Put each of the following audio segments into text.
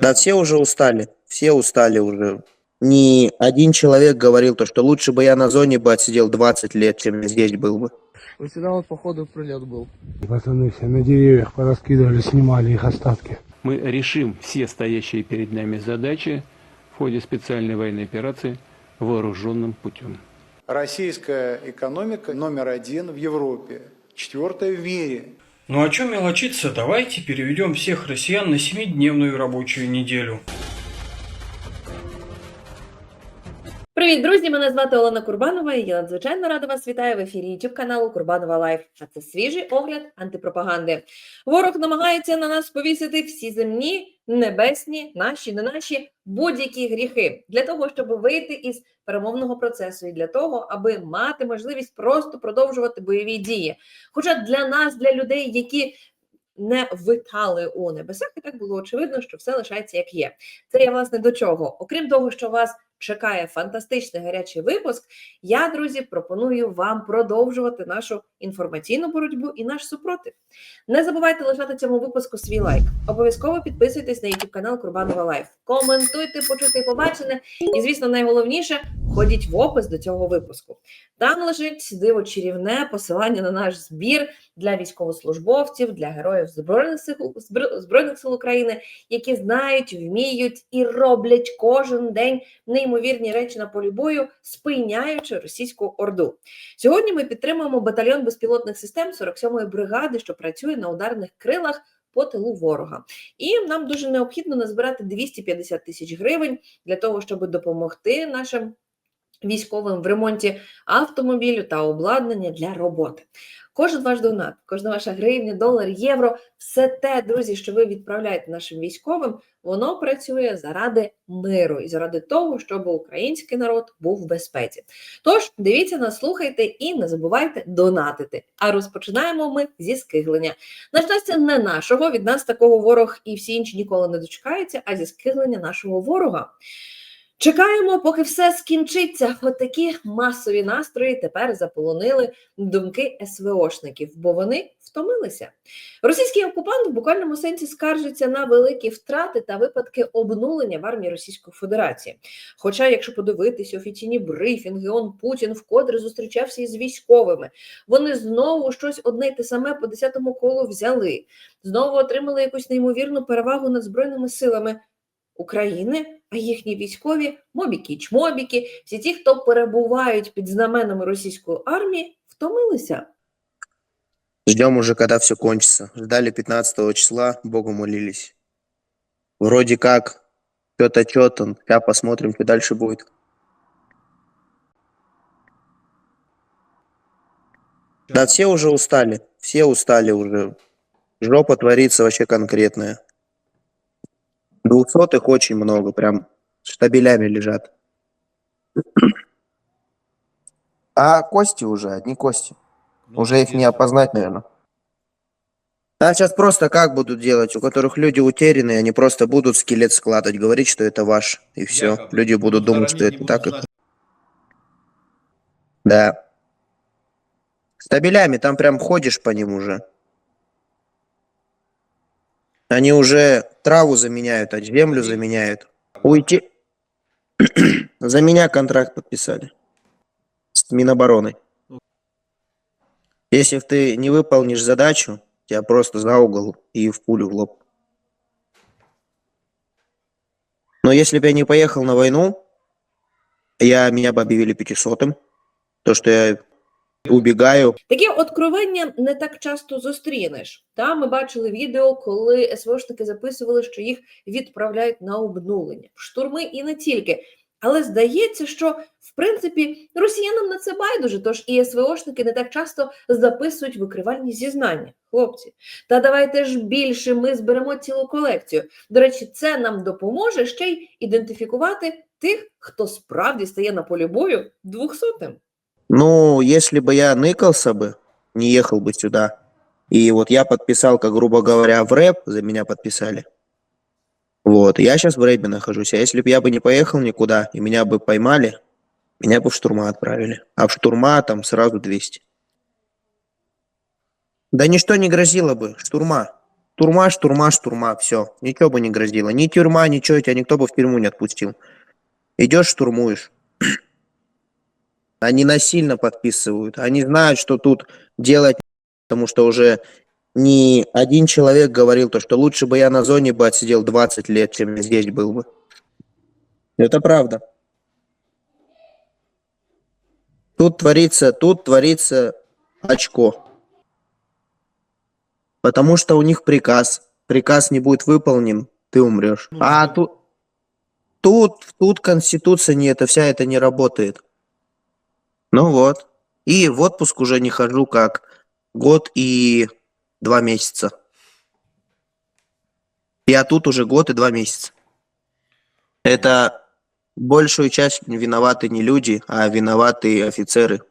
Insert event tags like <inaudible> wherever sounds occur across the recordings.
Да все уже устали, все устали уже. Ни один человек говорил то, что лучше бы я на зоне бы отсидел 20 лет, чем здесь был бы. Вот сюда вот походу прилет был. Пацаны все на деревьях пораскидывали, снимали их остатки. Мы решим все стоящие перед нами задачи в ходе специальной военной операции вооруженным путем. Российская экономика номер один в Европе, четвертая в мире. Ну а чем мелочиться, давайте переведем всех россиян на 7-дневную рабочую неделю. Привіт, друзі! Мене звати Олена Курбанова. і Я надзвичайно рада вас вітаю в ефірі YouTube каналу Курбанова Лайф. А це свіжий огляд антипропаганди. Ворог намагається на нас повісити всі земні, небесні, наші, не наші будь-які гріхи для того, щоб вийти із перемовного процесу, і для того, аби мати можливість просто продовжувати бойові дії. Хоча для нас, для людей, які не витали у небесах, і так було очевидно, що все лишається як є. Це я власне до чого. Окрім того, що вас чекає фантастичний гарячий випуск. Я, друзі, пропоную вам продовжувати нашу інформаційну боротьбу і наш супротив. Не забувайте лишати цьому випуску свій лайк. Обов'язково підписуйтесь на YouTube канал Курбанова Лайф. Коментуйте, почути і побачене. І, звісно, найголовніше ходіть в опис до цього випуску. Там лежить диво чарівне посилання на наш збір для військовослужбовців, для героїв Збройних сил Збройних сил України, які знають, вміють і роблять кожен день неймовірні речі на полі бою, спиняючи російську орду. Сьогодні ми підтримуємо батальйон безпілотних систем 47-ї бригади, що працює на ударних крилах. По тилу ворога, і нам дуже необхідно назбирати 250 тисяч гривень для того, щоб допомогти нашим військовим в ремонті автомобілю та обладнання для роботи. Кожен ваш донат, кожна ваша гривня, долар, євро, все те, друзі, що ви відправляєте нашим військовим, воно працює заради миру і заради того, щоб український народ був в безпеці. Тож дивіться нас, слухайте і не забувайте донатити. А розпочинаємо ми зі скиглення. На щастя, не нашого від нас такого ворог і всі інші ніколи не дочекаються, а зі скиглення нашого ворога. Чекаємо, поки все скінчиться. От такі масові настрої тепер заполонили думки СВОшників, бо вони втомилися. Російський окупант в буквальному сенсі скаржиться на великі втрати та випадки обнулення в армії Російської Федерації. Хоча, якщо подивитися офіційні брифінги, он Путін вкотре зустрічався із військовими. Вони знову щось одне й те саме по 10-му колу взяли, знову отримали якусь неймовірну перевагу над збройними силами. України, а їхні військові мобіки, чмобіки, всі ті, хто перебувають під знаменами російської армії, втомилися. Ждем уже, когда все кончится. Ждали 15 числа, Богу молились. Вроде как, что-то, что-то, сейчас посмотрим, что дальше будет. Да все уже устали, все устали уже. Жопа творится вообще конкретная. Двухсотых очень много, прям штабелями лежат. А кости уже, одни кости. Уже их не опознать, наверное. А сейчас просто как будут делать? У которых люди утеряны, они просто будут скелет складывать, говорить, что это ваш, и все. Якобы. Люди будут Ну, думать, что это так. Это... Да. Стабелями, там прям ходишь по ним уже. Они уже траву заменяют, а землю заменяют. Уйти. <clears throat> За меня контракт подписали. С Минобороны. Если ты не выполнишь задачу, тебя просто за угол и в пулю в лоб. Но если бы я не поехал на войну, я, меня бы объявили пятисотым. То, что я убегаю. Такі откровення не так часто зустрінеш. Та ми бачили відео, коли СВОшники записували, що їх відправляють на обнулення, штурми і не тільки. Але здається, що в принципі росіянам на це байдуже, тож і СВОшники не так часто записують викривальні зізнання. Хлопці, та давайте ж більше ми зберемо цілу колекцію. До речі, це нам допоможе ще й ідентифікувати тих, хто справді стає на полі бою двохсотим. Ну, если бы я ныкался бы, не ехал бы сюда, и вот я подписал, как грубо говоря, в рэп, за меня подписали. Вот, я сейчас в рэпе нахожусь. А если бы я бы не поехал никуда, и меня бы поймали, меня бы в штурма отправили. А в штурма там сразу 200. Да ничто не грозило бы, штурма. Турма, штурма, штурма, все. Ничего бы не грозило. Ни тюрьма, ничего, тебя никто бы в тюрьму не отпустил. Идешь, штурмуешь. Они насильно подписывают. Они знают, что тут делать, потому что уже не один человек говорил то, что лучше бы я на зоне бы отсидел 20 лет, чем я здесь был бы. Это правда. Тут творится, тут творится очко. Потому что у них приказ. Приказ не будет выполнен, ты умрешь. А тут, тут, тут конституция не это, вся это не работает. Ну вот. И в отпуск уже не хожу как год и два месяца. Я тут уже год и два месяца. Это большую часть виноваты не люди, а виноваты офицеры.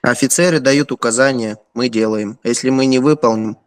Офицеры дают указания, мы делаем. Если мы не выполним,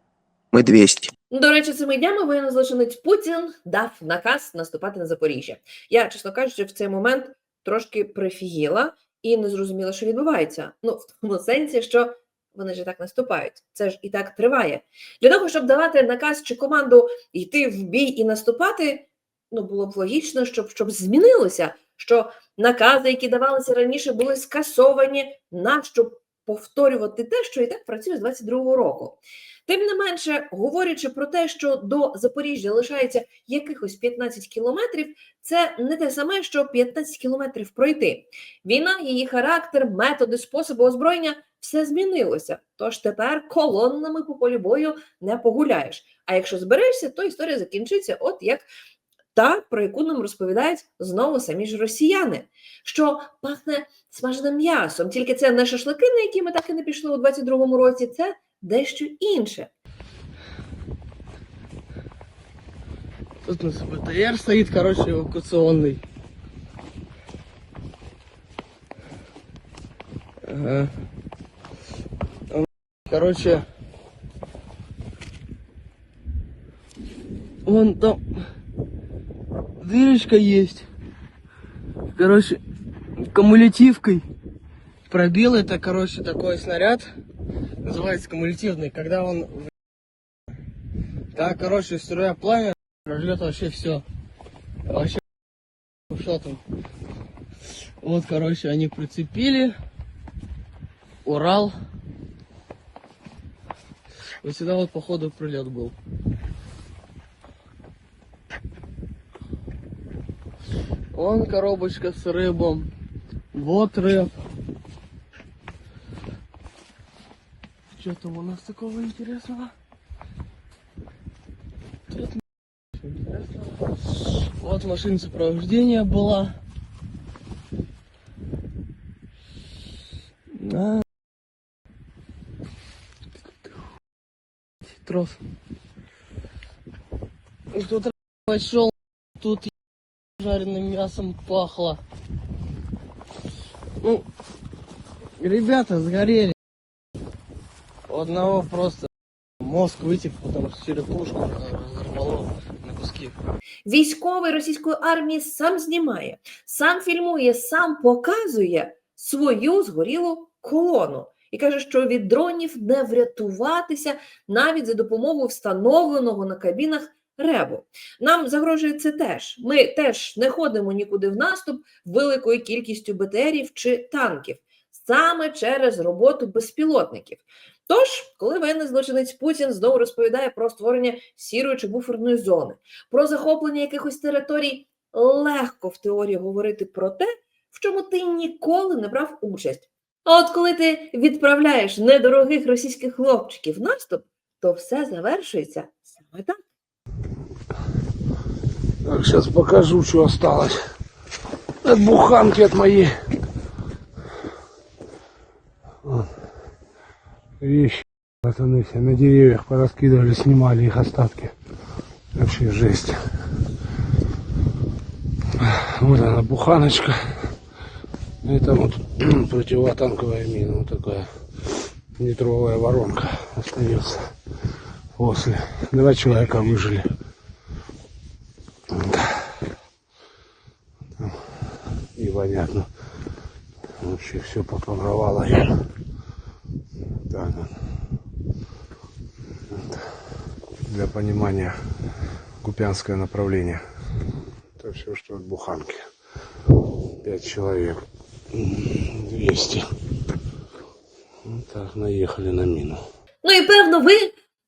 мы 200. До речі, цими днями воєнний злочинець Путін дав наказ наступати на Запоріжжя. Я, чесно кажучи, в цей момент трошки прифігіла і не зрозуміла, що відбувається. Ну, в тому сенсі, що вони ж і так наступають. Це ж і так триває. Для того, щоб давати наказ чи команду йти в бій і наступати, ну було б логічно, щоб, щоб змінилося, що накази, які давалися раніше, були скасовані, нащо повторювати те, що і так працює з 22-го року. Тим не менше, говорячи про те, що до Запоріжжя лишається якихось 15 кілометрів, це не те саме, що 15 кілометрів пройти. Війна, її характер, методи, способи озброєння все змінилося. Тож тепер колоннами по полі бою не погуляєш. А якщо зберешся, то історія закінчиться, от як та, про яку нам розповідають знову самі ж росіяни, що пахне смаженим м'ясом. Тільки це не шашлики, на які ми так і не пішли у 22-му році, це дещо інше. Тут у нас БТР стоит, короче, эвакуационный. Ага. Короче, вон там дырочка есть. Короче, кумулятивкой пробил это, короче, такой снаряд. Называется кумулятивный. Когда он... Да, короче, струя пламя прожжет вообще все. Вообще, что там? Вот, короче, они прицепили. Урал. Вот сюда вот, походу, прилет был. Вон коробочка с рыбом. Вот рыб. Что там у нас такого интересного? Тут. Вот машина сопровождения была. На. Трос. И Тут пошел, тут жареным мясом пахло. Ну, ребята сгорели. У одного просто мозг вытек, потому что черепушку разорвало на куски. Військовий російської армії сам знімає, сам фільмує, сам показує свою згорілу колону і каже, що від дронів не врятуватися навіть за допомогою встановленого на кабінах ребу. Нам загрожує це теж. Ми теж не ходимо нікуди в наступ великою кількістю БТРів чи танків, саме через роботу безпілотників. Тож, коли воєнний злочинець Путін знову розповідає про створення сірої чи буферної зони, про захоплення якихось територій, легко в теорії говорити про те, в чому ти ніколи не брав участь. А от коли ти відправляєш недорогих російських хлопчиків в наступ, то все завершується саме так. Так, сейчас покажу, что осталось. От буханки от моей. Вот. Вещи, пацаны, все на деревьях пораскидывали, снимали их остатки. Вообще жесть. Вот она, буханочка. Это вот <clears throat> противотанковая мина, вот такая литровая воронка остается после. Два человека выжили. И понятно. Вообще все попоровало. Так, вот. Вот. Для понимания Купянское направление. Это все, что от Буханки. Пять человек. 200. Вот так, наехали на мину. Ну і певно, ви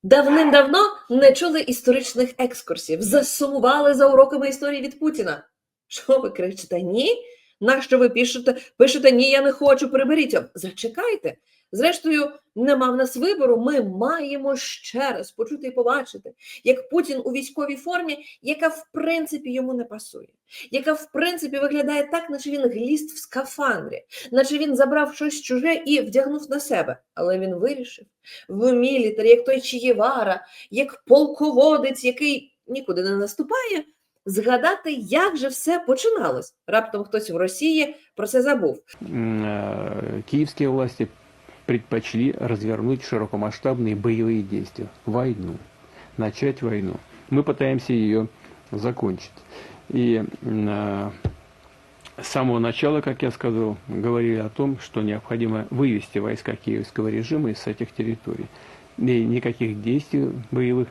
давним-давно не чули історичних екскурсів, засумували за уроками історії від Путіна. Що ви кричите? Ні? Нащо ви пишете, пишете ні, я не хочу, приберіть його. Зачекайте. Зрештою, нема в нас вибору. Ми маємо ще раз почути і побачити, як Путін у військовій формі, яка в принципі йому не пасує, яка в принципі виглядає так, наче він гліст в скафандрі, наче він забрав щось чуже і вдягнув на себе. Але він вирішив в мілітарі, як той Чієвара, як полководець, який нікуди не наступає, згадати, як же все починалось. Раптом хтось в Росії про це забув. М, э, Киевские власти предпочли развернуть широкомасштабные боевые действия, войну, начать войну. Мы пытаемся ее закончить. И м, э, с самого начала, как я сказал, говорили о том, что необходимо вывести войска киевского режима из этих территорий. И никаких действий боевых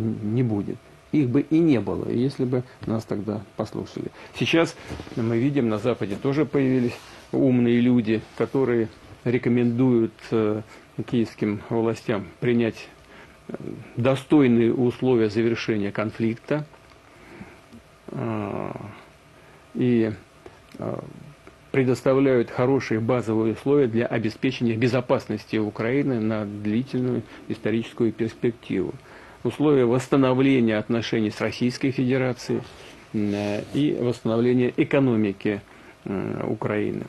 н- не будет. Их бы и не было, если бы нас тогда послушали. Сейчас мы видим, на Западе тоже появились умные люди, которые рекомендуют э, киевским властям принять э, достойные условия завершения конфликта э, и предоставляют хорошие базовые условия для обеспечения безопасности Украины на длительную историческую перспективу. Условия восстановления отношений с Российской Федерацией э, и восстановления экономики э, Украины.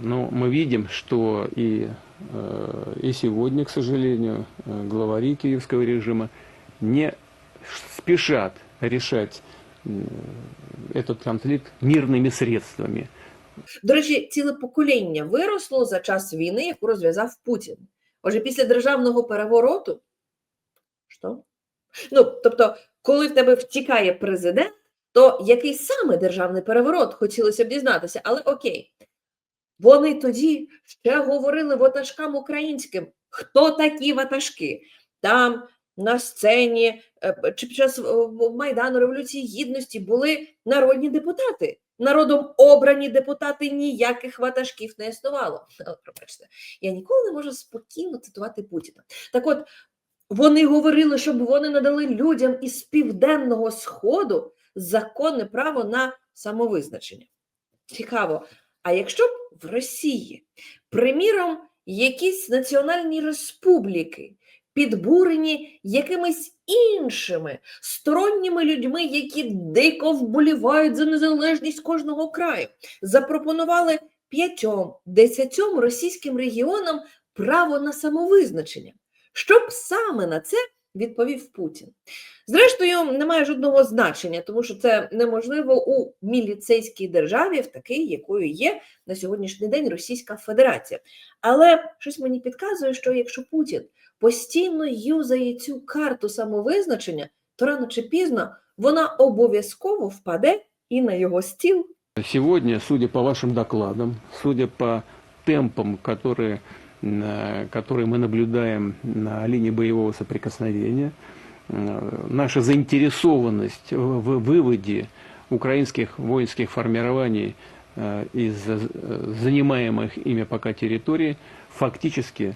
Но мы видим, что и, э, и сегодня, к сожалению, э, главари киевского режима не спешат решать э, этот конфликт мирными средствами. До речі, ціле покоління виросло за час війни, яку розв'язав Путін. Отже, після державного перевороту. що? Ну, тобто, коли в тебе втікає президент, то який саме державний переворот хотілося б дізнатися, але окей. Вони тоді ще говорили ватажкам українським, хто такі ватажки. Там на сцені е, чи під час е, Майдану Революції Гідності були народні депутати. Народом обрані депутати ніяких ватажків не існувало. Але, <laughs> Пробачте, я ніколи не можу спокійно цитувати Путіна. Так от, вони говорили, щоб вони надали людям із південного сходу законне право на самовизначення. Цікаво. А якщо б в Росії, приміром, якісь національні республіки підбурені якимись іншими сторонніми людьми, які дико вболівають за незалежність кожного краю, запропонували п'ятьом, десятьом російським регіонам право на самовизначення. Що б саме на це відповів Путін? Зрештою, немає жодного значення, тому що це неможливо у міліцейській державі, в такій, якою є на сьогоднішній день Російська Федерація. Але щось мені підказує, що якщо Путін постійно юзає цю карту самовизначення, то рано чи пізно вона обов'язково впаде і на його стіл. Сегодня, судя по вашим докладам, судя по темпам, э, которые мы наблюдаем на линии боевого соприкосновения, э, наша заинтересованность в выводе украинских воинских формирований э, из занимаемых ими пока территорий фактически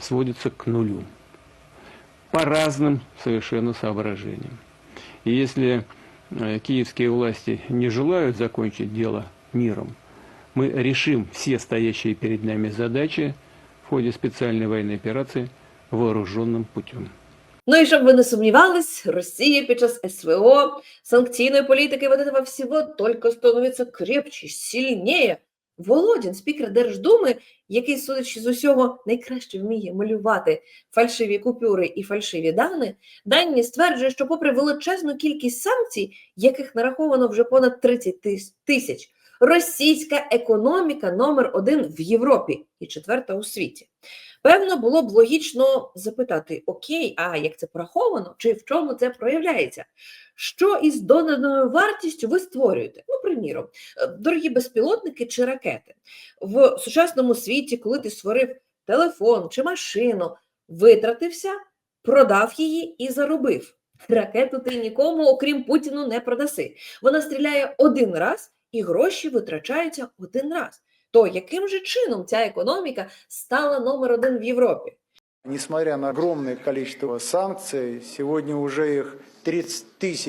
сводится к нулю. По разным совершенно соображениям. И если э, киевские власти не желают закончить дело миром, мы решим все стоящие перед нами задачи в ходе специальной военной операции вооруженным путем. Ну і щоб ви не сумнівались, Росія під час СВО, санкційної політики вот этого всего только становиться крепче, сильніє. Володін, спікер Держдуми, який, судячи з усього, найкраще вміє малювати фальшиві купюри і фальшиві дані, дані стверджує, що попри величезну кількість санкцій, яких нараховано вже понад 30 тис- тисяч, російська економіка номер один в Європі і четверта у світі. Певно, було б логічно запитати: Окей, а як це пораховано, чи в чому це проявляється? Що із доданою вартістю ви створюєте? Ну, приміром, е, дорогі безпілотники чи ракети. В сучасному світі, коли ти створив телефон чи машину, витратився, продав її і заробив. Ракету ти нікому, окрім Путіну, не продаси. Вона стріляє один раз і гроші витрачаються один раз. То яким же чином ця економіка стала номер один в Європі? Несмотря на огромное количество санкций, сегодня уже их 30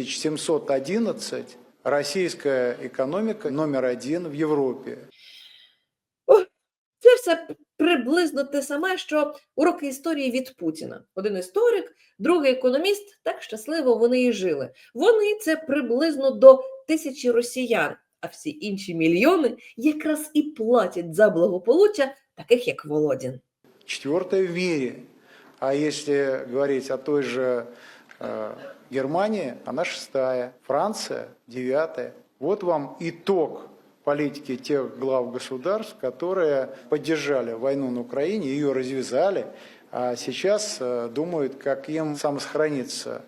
711, российская экономика номер один в Европе. Це все приблизно те саме, що уроки історії від Путіна. Один історик, другий економіст, так щасливо вони і жили. Вони це приблизно до тисячі росіян, а всі інші мільйони якраз і платять за благополуччя, таких як Володін. Четвертая в мире. А если говорить о той же э, Германии, она шестая. Франция девятая. Вот вам итог политики тех глав государств, которые поддержали войну на Украине, ее развязали, а сейчас э, думают, как им самосохраниться.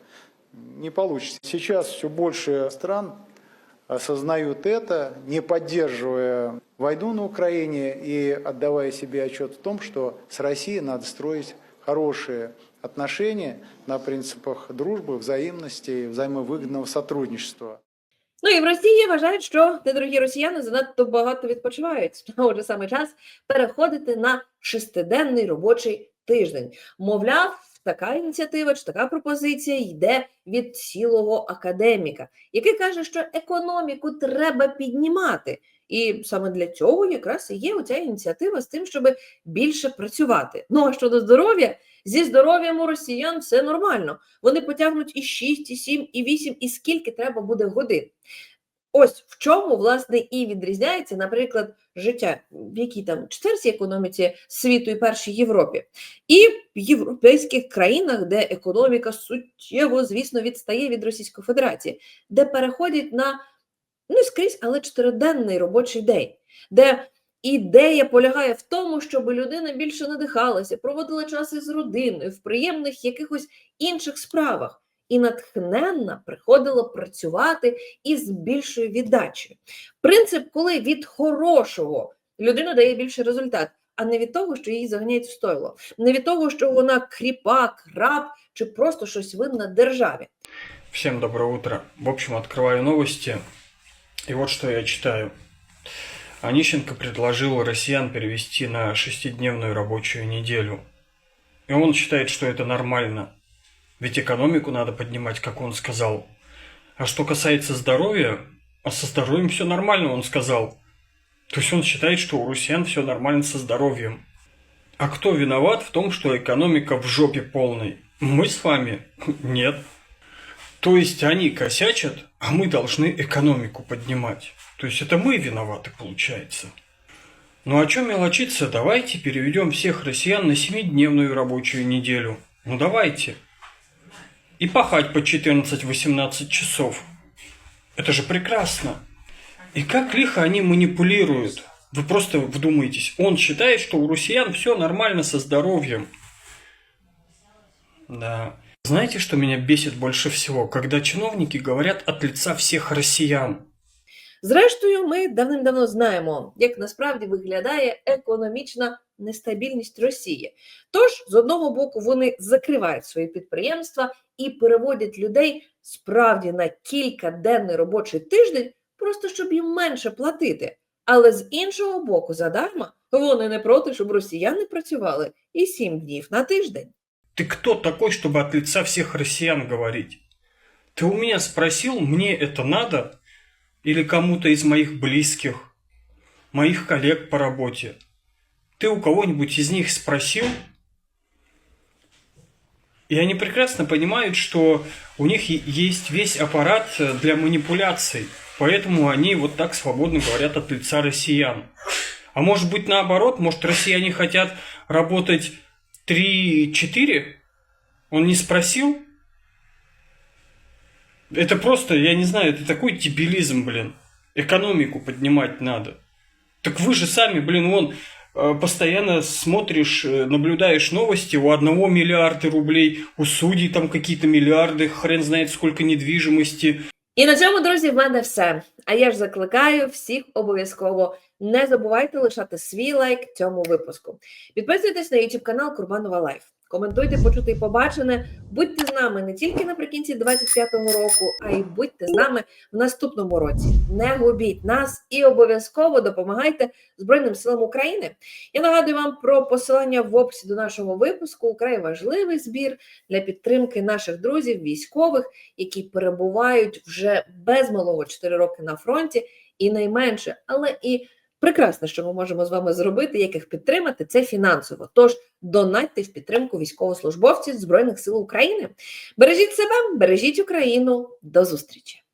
Не получится. Сейчас все больше стран осознают это, не поддерживая войну на Украине и отдавая себе отчет в том, что с Россией надо строить хорошие отношения на принципах дружбы, взаимности и взаимовыгодного сотрудничества. Ну і в Росії вважають, що недорогі росіяни занадто багато відпочивають. <laughs> А Отже, саме час переходити на шестиденний робочий тиждень. Мовляв, така ініціатива чи така пропозиція йде від цілого академіка, який каже, що економіку треба піднімати. І саме для цього якраз і є оця ініціатива з тим, щоб більше працювати. Ну а щодо здоров'я, зі здоров'ям у росіян все нормально. Вони потягнуть і 6, і 7, і 8, і скільки треба буде годин. Ось в чому, власне, і відрізняється, наприклад, життя в якій там четвертій економіці світу і першій Європі, і в європейських країнах, де економіка суттєво, звісно, відстає від Російської Федерації, де переходять на не скрізь, але чотириденний робочий день, де ідея полягає в тому, щоб людина більше надихалася, проводила час із родиною, в приємних якихось інших справах. І натхненна приходила працювати із більшою віддачею. Принцип, коли від хорошого людина дає більше результат, а не від того, що її заганяють в стойло, не від того, що вона кріпак, раб чи просто щось винна державі. Всем доброе утро. В общем, открываю новости. И вот что я читаю. Онищенко предложил россиян перевести на шестидневную рабочую неделю. И он считает, что это нормально. Ведь экономику надо поднимать, как он сказал. А что касается здоровья, а со здоровьем все нормально, он сказал. То есть он считает, что у россиян все нормально со здоровьем. А кто виноват в том, что экономика в жопе полной? Мы с вами? <laughs> Нет. То есть они косячат, а мы должны экономику поднимать. То есть это мы виноваты, получается. Ну а что мелочиться? Давайте переведем всех россиян на семидневную рабочую неделю. Ну давайте. И пахать по 14-18 часов. Это же прекрасно. И как лихо они манипулируют. Вы просто вдумайтесь. Он считает, что у россиян все нормально со здоровьем. Да. Знаете, что меня бесит больше всего? Когда чиновники говорят от лица всех россиян. Зрештою, ми давним-давно знаємо, як насправді виглядає економічна нестабільність Росії. Тож, з одного боку, вони закривають свої підприємства і переводять людей справді на кількаденний робочий тиждень, просто щоб їм менше платити. Але з іншого боку, задарма, вони не проти, щоб росіяни працювали і сім днів на тиждень. Ты кто такой, чтобы от лица всех россиян говорить? Ты у меня спросил, мне это надо? Или кому-то из моих близких, моих коллег по работе? Ты у кого-нибудь из них спросил? И они прекрасно понимают, что у них есть весь аппарат э, для манипуляций. Поэтому они вот так свободно говорят от лица россиян. А может быть наоборот, может россияне хотят работать 3-4? Он не спросил? Это просто, я не знаю, это такой дебилизм, блин. Экономику поднимать надо. Так вы же сами, блин, вон, постоянно смотришь, э, наблюдаешь новости, у одного миллиарда рублей, у судей там какие-то миллиарды, хрен знает сколько недвижимости. І на цьому, друзі, в мене все. А я ж закликаю всіх обов'язково не забувайте лишати свій лайк цьому випуску. Підписуйтесь на YouTube канал Курбанова Лайф. Коментуйте, почути і побачене. Будьте з нами не тільки наприкінці 25-го року, а й будьте з нами в наступному році. Не губіть нас і обов'язково допомагайте Збройним силам України. Я нагадую вам про посилання в описі до нашого випуску. Украй важливий збір для підтримки наших друзів, військових, які перебувають вже без малого 4 роки на фронті, і найменше, але і прекрасно, що ми можемо з вами зробити, як їх підтримати, це фінансово. Тож донатьте в підтримку військовослужбовців Збройних сил України. Бережіть себе, бережіть Україну. До зустрічі!